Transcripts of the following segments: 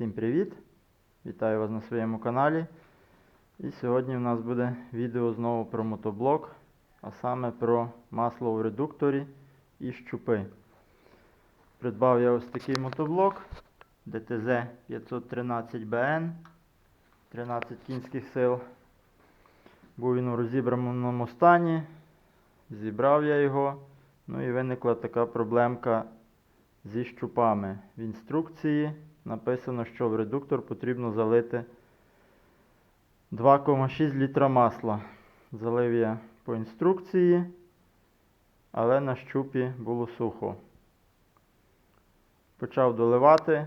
Всім привіт! Вітаю вас на своєму каналі. І сьогодні в нас буде відео знову про мотоблок, а саме про масло в редукторі і щупи. Придбав я ось такий мотоблок DTZ 513BN 13 кінських сил. Був він у розібраному стані. Зібрав я його. Ну і виникла така проблемка зі щупами. В інструкції написано, що в редуктор потрібно залити 2,6 літра масла. Залив я по інструкції, але на щупі було сухо. Почав доливати,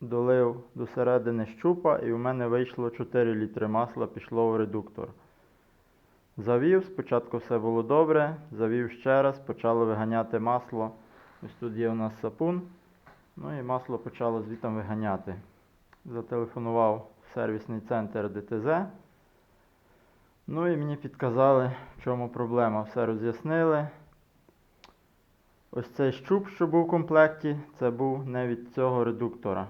долив до середини щупа і у мене вийшло 4 літри масла, пішло в редуктор. Завів, спочатку все було добре, завів ще раз, почало виганяти масло. Ось тут є у нас сапун. Ну і масло почало звітом виганяти. Зателефонував в сервісний центр ДТЗ. Ну і мені підказали, в чому проблема. Все роз'яснили. Ось цей щуп, що був в комплекті, це був не від цього редуктора.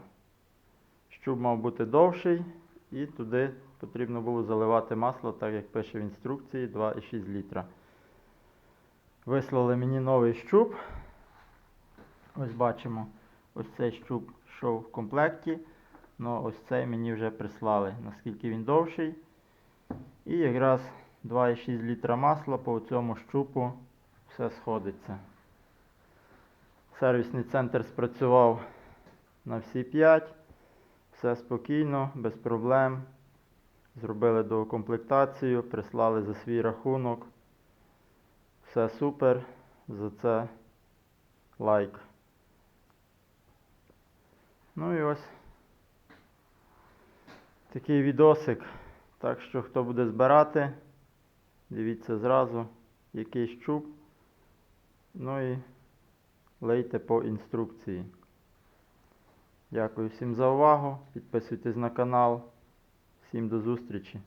Щуп мав бути довший, і туди потрібно було заливати масло, так як пише в інструкції, 2,6 літра. Вислали мені новий щуп. Ось бачимо, ось цей щуп йшов в комплекті. Ну ось цей мені вже прислали, наскільки він довший. І якраз 2,6 літра масла по цьому щупу все сходиться. Сервісний центр спрацював на всі 5. Все спокійно, без проблем. Зробили доукомплектацію, прислали за свій рахунок. Все супер. За це лайк. Ну і ось такий відосик. Так що хто буде збирати, дивіться зразу, який щуп. Ну і лейте по інструкції. Дякую всім за увагу. Підписуйтесь на канал. Всім до зустрічі.